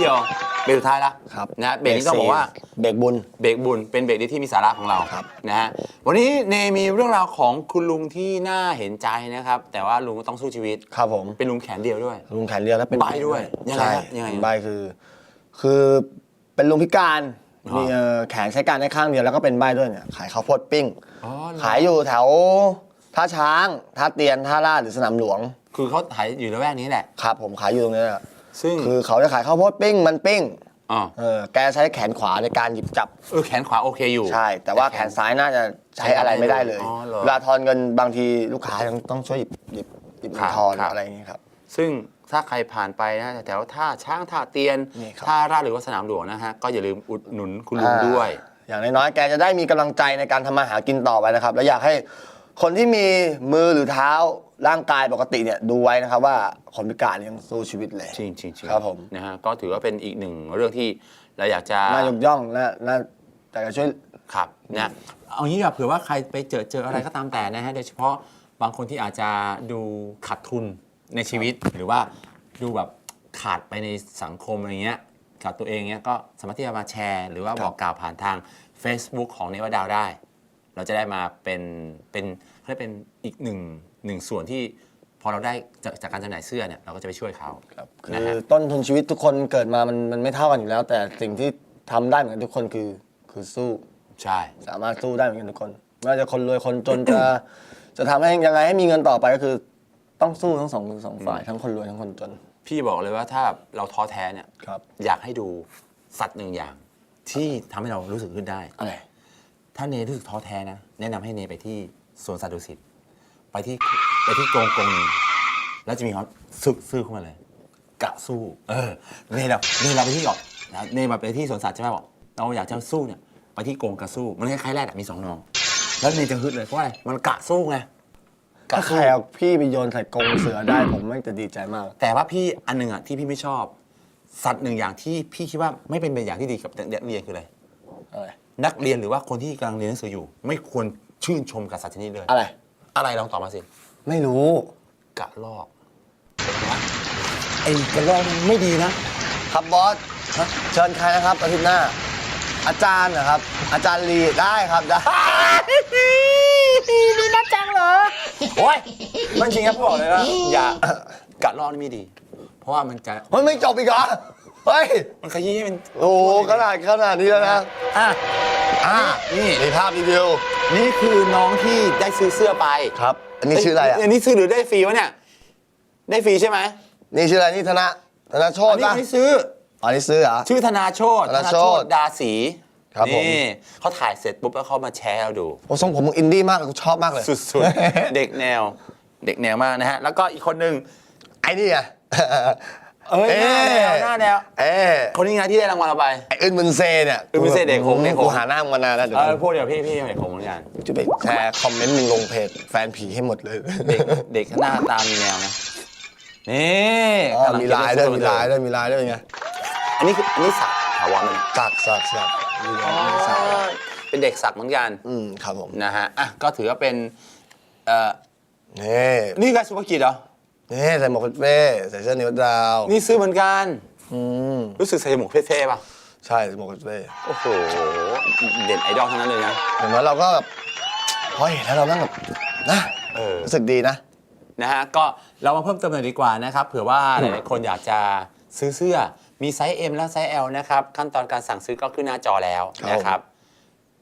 เดียวเบรกสุดท้ายละครับนะเบรกนี้ต้องบอกว่าเบรกบุญเบรกบุญเป็นเบรกที่มีสาระของเราครับนะฮะวันนี้เนมีเรื่องราวของคุณลุงที่น่าเห็นใจนะครับ แต่ว่าลุงก็ต้องสู้ชีวิตครับผมเป็นลุงแขนเดียวด้วย ลุงแขนเรียวแล้วเป็นใบ้ด้วยยังไงใช่ฮะยังไงใบคือ คือเป็นลุงพิการอ๋อมีเอ่อแขนใช้การได้ข้างเดียวแล้วก็เป็นใบด้วยเนี่ยขายข้าวโพดปิ้งอ๋อเหรอขายอยู่แถวท่าช้างท่าเตียนท่าลาดหรือสนามหลวง คือเขาถ่ายอยู่ระแวกนี้แหละครับผมขายอยู่ตรงนี้แหละ ซึ่งคือเขาจะขายข้าวโพดปิ้งมันปิ้งอ๋อเออแกใช้แขนขวาในการหยิบจับ เออแขนขวาโอเคอยู่ ใช่ แต่ว่าแขนซ้ายน่าจะใช้อะไรไม่ได้เลยอ๋อเหรอเวลาทอนเงินบางทีลูกค้ายังต้องช่วยหยิบหยิบหยิบเงิครันบทอนครับ อะไรอย่างนี้ครับ ซึ่งถ้าใครผ่านไปนะแถวท่าช้างท่าเตียนนี่ครับ ท่าราชหรือว่าสนามหลวงนะฮะ ก็อย่าลืมอุดหนุนคุณลุงด้วย อ่าอย่างน้อยๆ แกจะได้มีกำลังใจในการทำมาหากินต่อไปนะครับ แล้วอยากให้ คนที่มีมือหรือเท้าร่างกายปกติเนี่ยดูไว้นะครับว่าคนพิการยังสู้ชีวิตเลย จริงจริงจริงครับผม นะฮะก็ถือว่าเป็นอีกหนึ่งเรื่องที่เราอยากจะน่ายกย่องและน่าแต่จะช่วย ครับนะเอางี้ดีกว่าเผื่อว่าใครไปเจอเจออะไรก็ตามแต่นะฮะโดยเฉพาะบางคนที่อาจจะดูขาดทุนในชีวิต หรือว่าดูแบบขาดไปในสังคมอะไรเงี้ยกับตัวเองเนี้ยก็สามารถที่จะมาแชร์ หรือว่าครับบอกกล่าวผ่านทาง Facebook ของเนวดาวได้ เราจะได้มาเป็นเป็นเขาเรียกเป็นอีกหนึ่งหนึ่งส่วนที่พอเราได้จากจากการจำหน่ายเสื้อเนี่ยเราก็จะไปช่วยเขา ครับคืนะอฮะ ต้นทุนชีวิตทุกคนเกิดมามันมันไม่เท่ากันอยู่แล้ว แต่สิ่งที่ทำได้เหมือนกันทุกคนคือคือสู้ ใช่ สามารถสู้ได้เหมือนกันทุกคนไม่ว่าจะคนรวยคนจนจะ จะทำให้ยังไงให้มีเงินต่อไปก็คือ ต้องสู้ทั้งสองสองฝ่ายทั้งคนรวยทั้งคนจนพี่บอกเลยว่าถ้าเราท้อแท้เนี่ย ครับ อยากให้ดูสัตว์หนึ่งอย่างที่ทำให้เรารู้สึกขึ้นได้ อะไร ถ้าเนรู้สึกท้อแท้นะ แนะนำให้เนไปที่สวนสัตว์ดุสิตไปที่ไปที่กรงกรงหนึ่งแล้วจะมีความซึกซื่อขึ้นมาเลย กะสู้ เออเนเราเนเราไปที่ก่อนนะเนมาไปที่สวนสัตว์ใช่ไหมบอกเราอยากจะสู้เนี่ยไปที่กรงกะสู้มันคล้ายๆแรดอะมีสองนอง แล้วเนจะฮึดเลยเพราะอะไรมันกะสู้ไงกะถ้าใครสู้ เอาพี่ไปโยนใส่กรงเสือได้ผมแม่งจะดีใจมาก แต่ว่าพี่อันหนึ่งอะที่พี่ไม่ชอบ สัตว์หนึ่งอย่างที่พี่คิดว่าไม่เป็นไปอย่างที่ดีกับเด็กเรียนคืออะไรอะไร นักเรียนหรือว่าคนที่กำลังเรียนหนังสืออยู่ ไม่ควรชื่นชมกับสัตว์ชนิดนี้เลย อะไร อะไรลองตอบมาสิไม่รู้กระลอกนะไอ้กระลอกมันไม่ดีนะ ครับบอสเชิญใครนะครับอาทิตย์หน้า อาจารย์นะครับ อาจารย์ลีได้ครับได้ดีนะจังเหรอโอ้ยมันจริงครับบอกเลยว่าอย่ากระลอกนี่ไม่ดี เพราะว่ามันจะ มันไม่จบอีกเหรอ เฮ้ย มันขยี้ให้มันโอ้โหขนาดขนาดนี้แล้วนะอะอ่านี่มีภาพรีวิว นี่คือน้องที่ได้ซื้อเสื้อไปครับ อันนี้ชื่ออะไรอะ อันนี้ซื้อหรือได้ฟรีวะเนี่ย ได้ฟรีใช่ไหม นี่ชื่ออะไรนี่ธนาธนาโชอัตนนี้ป่ะไม่ซื้ออ๋อนี่ซื้อเหรอชื่อธนาโชตธนาโชติดาสีครับผมนี่เขาถ่ายเสร็จปุ๊บแล้วเขามาแชร์ให้เราดูโอ้ทรงผมมึงอินดี้มากเลยกูชอบมากเลย สุดๆ เด็กแนว เด็กแนวมากนะฮะ แล้วก็อีกคนหนึ่งไอ้นี่อะ เอ้ยหน้าแนวหน้าแนวเอ้ยคนนี้ไงที่ได้รางวัลเราไปไอ้อึนมึนเซเนี่ยอึนมึนเซเด็กหงเด็กหงกูหาหน้ามึงมานานแล้วเดี๋ยวเออพูดเดี๋ยวพี่พี่เด็กผมเหมือนกันจะไปแชร์คอมเมนต์มึงลงเพจแฟนผีให้หมดเลย เด็กเด็กหน้าตามีแนวนะนี่อ๋อกำงมีลายด้วยเก็บมีลายด้วยมีลายด้วยไงอันนี้คืออันนี้สักถาวรมันยสักสักสักมีลายมีสักเป็นเด็กสักเหมือนกันอืมครับผมนะฮะอะก็ถือว่าเป็นเอ่อนี่นี่การสุภกิจเหรอ นี่ใส่หมวกเป้ใส่เสื้อนิ้วดาวนี่ซื้อเหมือนกัน อืมรู้สึกใส่หมวกเท่ๆป่ะ ใช่ใส่หมวกเป้โอ้โห เด่นไอดอลทั้งนั้นเลยนะเห็นไหมเราก็แบบพอเห็นแล้วเราแม่งแบบนะเออรู้สึกดีนะ นะฮะ ก็เรามาเพิ่มเติมหน่อยดีกว่านะครับ เผื่อว่าหลายๆคนอยากจะซื้อเสื้อ มีไซส์ M และไซส์ L นะครับ ขั้นตอนการสั่งซื้อก็ขึ้นหน้าจอแล้วครับนะครับ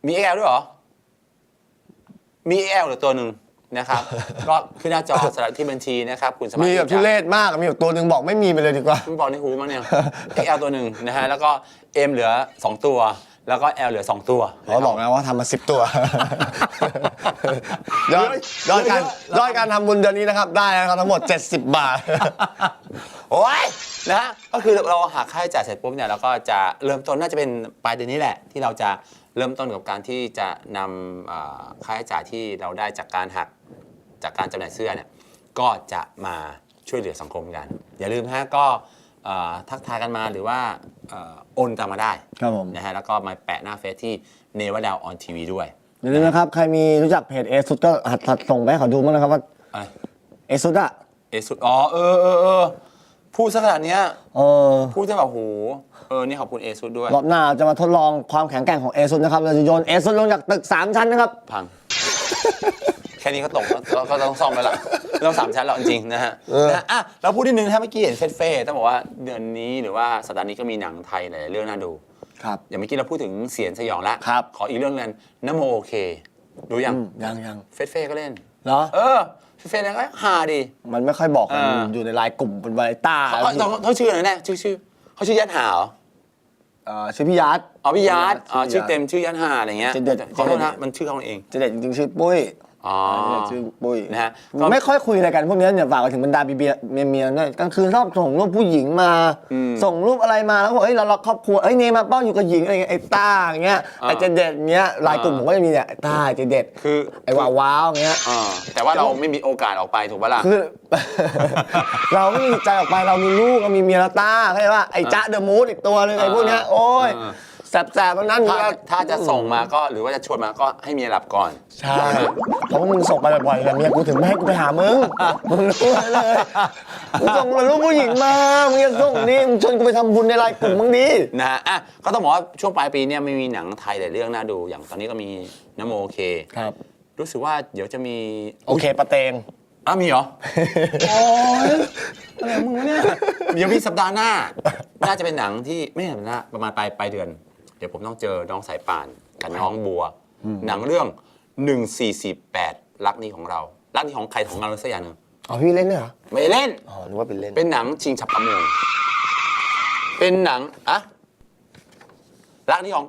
มี XL ด้วยเหรอ มี XL หรือตัวหนึ่ง นะครับ ก็ขึ้นหน้าจอสำหรับที่บัญชีนะครับคุณสามารถมีแบบที่ทุจะเรศมากมีแบบตัวหนึ่งบอกไม่มีไปเลยดีกว่ามันบอกในหูมั้งเนี่ย XL ตัวหนึ่งนะฮะแล้วก็ M เหลือ 2 ตัว แล้วก็ L เหลือ 2 ตัวเขาบอกนะว่าทำมาสิบตัวยอดยอดการยอดการทำบุญเดือนนี้นะครับ ได้แล้วนะครับทั้งหมด 70 บาท โอ้ยนะฮะก็คือเราหักค่าใช้จ่ายเสร็จปุ๊บเนี่ยเราก็จะเริ่มต้นน่าจะเป็นปลายเดือนนี้แหละ ที่เราจะเริ่มต้นกับการที่จะนำเอ่อค่าใช้จ่ายที่เราได้จากการหัก จากการจำหน่ายเสื้อเนี่ยก็จะมาช่วยเหลือสังคมกัน อย่าลืมฮะก็เอ่อทักทายกันมาหรือว่าเอ่อโอนตามมาได้ครับผม นะฮะแล้วก็มาแปะหน้าเฟซที่เนวดาวออนทีวีด้วยอย่าลืมนะครับ ใครมีรู้จักเพจเอซุดก็หัดหัดส่งไปให้เขาดูมั้างนะครับว่าอะไรเอซุดอะเอสุดอ๋อเออเออเออพูดสักขนาดเนี้ยเออพูดจะแบบโหเออนี่ขอบคุณเอซุดด้วยรอบหน้าจะมาทดลองความแข็งแกร่งของเอซุนะครับเราจะโยนเอซุลงจากตึก 3 ชั้นนะครับ พัง แค่นี้ก็ตกแล้วก็ต้องซ่อมไปละไม่ต้องสามชั้นหรอกจริงๆนะฮะเออนะฮะอะเราพูดนิดนึงถ้าเมื่อกี้เห็นเฟสเฟ่ต้องบอกว่าเดือนนี้หรือว่าสัปดาห์นี้ก็มีหนังไทยหลายๆเรื่องน่าดู ครับ อย่างเมื่อกี้เราพูดถึงเสียนสยองละครับ ขออีกเรื่องนึงนโมโอเค ดูยังอืมยังยังเฟสเฟ่ก็เล่น เหรอ เออเฟสเฟ่เนี่ยก็ฮาดี มันไม่ค่อยบอกกันอ่า อยู่ในไลน์กลุ่มเป็นไวต้าเขาเขาเขาชื่ออะไรแน่ชื่อชื่อเขาชื่อยัดหาเหรอเอ่อชื่อพี่ยัด อ๋อพี่ยัดอ๋อพี่ยัดชื่อเต็มชื่อยัดหาอะไรเงี้ยจะเด็ดขอโทษจะเด็นะดมันชื่อเขาเอง เจะเด็ดจริงๆชื่อปุ้ย อ๋อ ชื่อปุ้ยนะฮะก็ ไม่ค่อยคุยอะไรกันพวกนี้เนี่ยฝากไปถึงบรรดาบีเบียเมียเมียๆเนี่ยกลางคืนชอบส่งรูปผู้หญิงมาอืมส่งรูปอะไรมาแล้วบอกเอ้ยเรารักครอบครัวเอ้ยเนมาเป้าอยู่กับหญิงอะไรเงี้ยไอ้ต้าอย่างเงี้ยอ่าไอ้เจเด็ดเงี้ยไลน์กลุ่มผมก็จะมีเนี่ยไอ้ต้าไอ้เจเด็ดคือไอ้ว้าวว้าวอย่างเงี้ย อ่าแต่ว่าเราไม่มีโอกาสออกไปถูกปะล่ะ คือ เราไม่มีใจออกไปเรามีลูกเรามีเมียแล้วต้าเข้าใจว่าไอ้จ๊ะเดอะมูดอีกตัวนึงไอ้พวกเนี้ยโอ้ยอ่า แสบๆทั้งนั้นถ้าเวลถ้าจะส่งมาก็หรือว่าจะชวนมาก็ให้เมียหลับก่อน ใช่เพราะว่ามึงส่งไปบ่อยๆแต่เมียกูถึงไม่ให้กูไปหามึงมึงรู้ไว้เลยมึงส่งมาลูกผู้หญิงมามึงยังส่งนี่มึงชวนกูไปทำบุญในไลน์กลุ่มมึงดีนะฮะอะก็ต้องบอกว่าช่วงปลายปีเนี่ยไม่มีหนังไทยหลายเรื่องน่าดู อย่างตอนนี้ก็มีนโมโอเคครับ รู้สึกว่าเดี๋ยวจะมีโอเคปะเตงอ้าวมีเหรอโอ้ยอะไรของมึงวะเนี่ยเดี๋ยวมีสัปดาห์หน้า น่าจะเป็นหนังที่ไม่ใช่สัปดาห์หน้าประมาณปลายปลายเดือน เดี๋ยวผมต้องเจอน้องสายป่านกับน้องบัว หนังเรื่อง 1448 รักนี้ของเรา รักนี้ของใครของเราสักอย่างหนึ่งอ๋อพี่เล่นเนี่ยเหรอไม่เล่น อ๋อนึกว่าเป็นเล่นเป็นหนังชิงฉับกระโมงเป็นหนังอะรักนี้ของ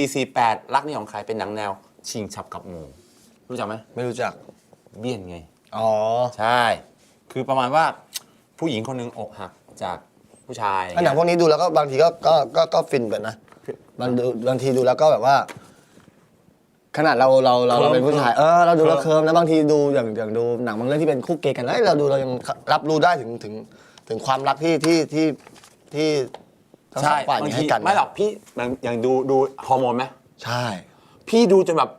1448 รักนี้ของใครเป็นหนังแนว ชิงฉับกับโมงรู้จักไหมไม่รู้จักเบี้ยนไง อ๋อใช่ คือประมาณว่าผู้หญิงคนหนึ่งอกหักจากผู้ชาย อันหนังพวกนี้ดูแล้วก็บางทีก็ก็ก็ก็ฟินไปนะ บางดูบางทีดูแล้วก็แบบว่า ขนาดเราเราเราเราเป็นผู้ชายเออเราดูแล้วเคิร์มนะบางทีดูอย่างอย่างดูหนังบางเรื่องที่เป็นคู่เกย์กันเอ้ยเราดูเรายังรับรู้ได้ถึงถึงถึงความรักที่ที่ที่ที่ทั้งสใช่องฝ่ายบางมีทีให้กันไม่หรอกพี่อย่างอย่างดูดูฮอร์โมนไหมใช่ พี่ดูจนแบบ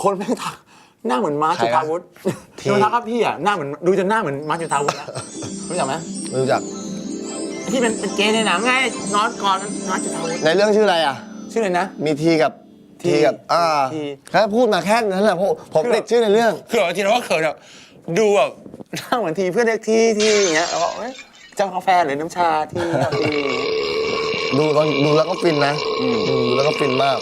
คนแม่งทักหน้าเหมือนมาร์คใครจุนะธาวุฒิที่ที่มาทักครับพี่อะหน้าเหมือนดูจนหน้าเหมือนมาร์คจุธาวุฒิแล้วรู้จักไหมไม่รู้จัก ที่เป็นเป็นเกย์ในหนังไงนอนก่อนมาร์คจุธาวุฒิในเรื่องชื่ออะไรอะ ชื่ออะไรนะ มีทีกับทีทีกับอ่าทีแค่พูดมาแค่นั้นแหละผมผมติดชื่อในเรื่องคือแบบทีเราก็เขินแบบดูแบบหน้าเหมือนทีเพื่อนเรียกที่ที่อย่างเงี้ยแล้วก็เอ้ยเจ้ากาแฟหรือน้ำชาที่ที่ดูตอนดูแล้วก็ฟินนะอืมอืมดูแล้วก็ฟินมาก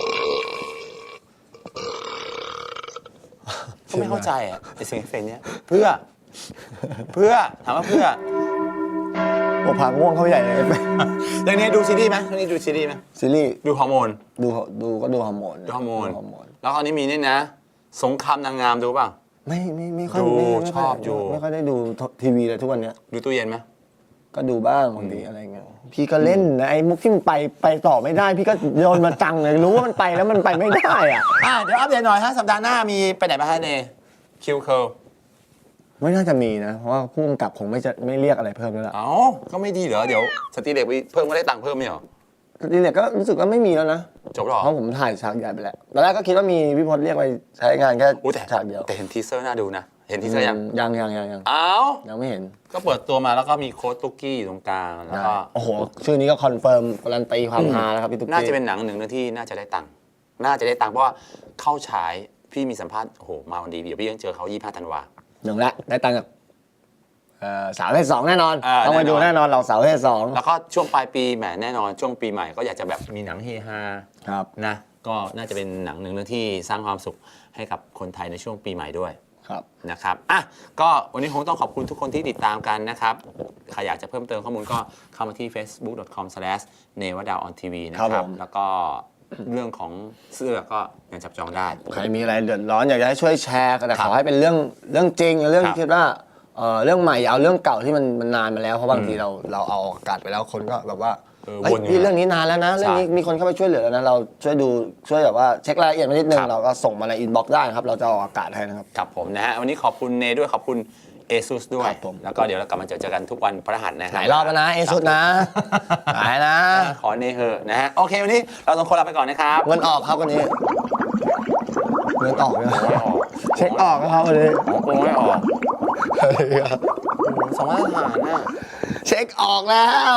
ก็ไม่เข้าใจอะไอเสียงเอฟเฟกต์เนี้ยเพื่อ เพื่อถามว่าเพื่อ โอ้ผาง่วงเข้าไปใหญ่เลยอย่างนี้ดูซีรีส์ไหมเรื่องนี้ดูซีรีส์ไหมซีรีส์ดูฮอร์โมน ดูดูก็ดูฮอร์โมนดูฮอร์โมนฮอร์โมนแล้วตอนนี้มีนี่นะ สงครามนางงามดูเปล่าไม่ไม่ไม่ค่อยดูไม่ไม่ชอบอยู่ไม่ค่อยได้ดูทีวีเลยทุกวันเนี้ยดูตู้เย็นไหมก็ดูบ้างบางทีอะไรเงี้ยพี่ก็เล่นนะไอ้มุกที่มันไปไปต่อไม่ได้ พี่ก็โยนมาจังเลยรู้ว่ามันไปแล้วมันไปไม่ได้อะอะเดี๋ยวอัปเดตหน่อยฮะสัปดาห์หน้ามีไปไหนบ้างฮะเนคิวเคิล ไม่น่าจะมีนะ เพราะว่าผู้กำกับคงไม่จะไม่เรียกอะไรเพิ่มแล้วล่ะเอ้าก็ไม่ดีเหรอ เดี๋ยวสตรีเด็กไปเพิ่มก็ได้ตังค์เพิ่มไม่เหรอ ทีเนี้ยก็รู้สึกว่าไม่มีแล้วนะจบแล้วเหรอ เพราะผมถ่ายฉากใหญ่ไปแล้วตอนแรกก็คิดว่ามีพี่พจน์เรียกไปใช้งานแค่อู้แต่ฉากเดียวแต่เห็นทีเซอร์น่าดูนะ เห็นทีเซอร์ยัง ยังยังยังยังเอ้ายังไม่เห็นก็เปิดตัวมาแล้วก็มีโค้ดตุ๊กกี้อยู่ตรงกลางแล้วก็ โอ้โหชื่อนี้ก็คอนเฟิร์มการันตีความฮาแล้วครับพี่ตุ๊กกี้น่าจะเป็นหนังหนึ่งเรื่องที่น่าจะได้ตังค์ น่าจะได้ตังค์เพราะว่าเข้าฉายพี่มีสัมภาษณ์โอ้โหมาวันดีเดี๋ยวพี่ยังเจอเขา25ธันวา หนึ่งละได้ตังค์กับเอ่อสาวประเพศสองแน่นอนอ่าต้องไปดูแน่แน่นนออนนเราสาวประเพศสองแล้วก็ช่วงปลายปีแหมแน่นอน ช่วงปีใหม่ก็อยากจะแบบมีหนังเฮฮาครับ นะ ก็น่าจะเป็นหนังหนึ่งเรื่องที่สร้างความสุขให้กับคนไทยในช่วงปีใหม่ด้วย ครับ นะครับอะก็วันนี้คงต้องขอบคุณทุกคนที่ติดตามกันนะครับ ใครอยากจะเพิ่มเติมข้อมูลก็เข้ามาที่ facebook.com/n e w a d a o n TV นะคครัรับบผม แล้วก็ เรื่องของเสื้อก็ยังจับจองได้ ใครมีอะไรเดือดร้อนอยากจะให้ช่วยแชร์แต่ครัขบอให้เป็นเรื่องเรื่องจริงเรื่องครับที่คิดว่าเอ่อเรื่องใหม่อย่าเอาเรื่องเก่าที่มันมันนานมาแล้วเพราะบางทีเราเราเอาอากาศไปแล้วคนก็แบบว่าเออเฮ้ยวนอยู่พี่เรื่องนี้นานแล้วนะใช่เรื่องนี้มีคนเข้าไปช่วยเหลือแล้วนะเราช่วยดูช่วยแบบว่าเช็ครายละเอียดมานิดนึงครับ เราก็ส่งมาในอินบ็อกซ์ได้นะครับเราจะออกอากาศให้นะครับ ครับผมนะฮะวันนี้ขอบคุณเนด้วยขอบคุณ ASUS ด้วย ครับผม แล้วก็เดี๋ยวเรากลับมาเจอเจอกันทุกวันพฤหัสนะหลายรอบแล้วนะเอสุดนะหลายนะ ขอเนเหอะนะฮะ โอเค วันนี้เราสองคนลาไปก่อนนะครับเงินออกครับวันนี้เงินออกเลยโอ้ยออกเช็คออกนะครับวันนี้โอ้ยออกอะไรครับสองมาตรฐานน่ะ เช็คออกแล้ว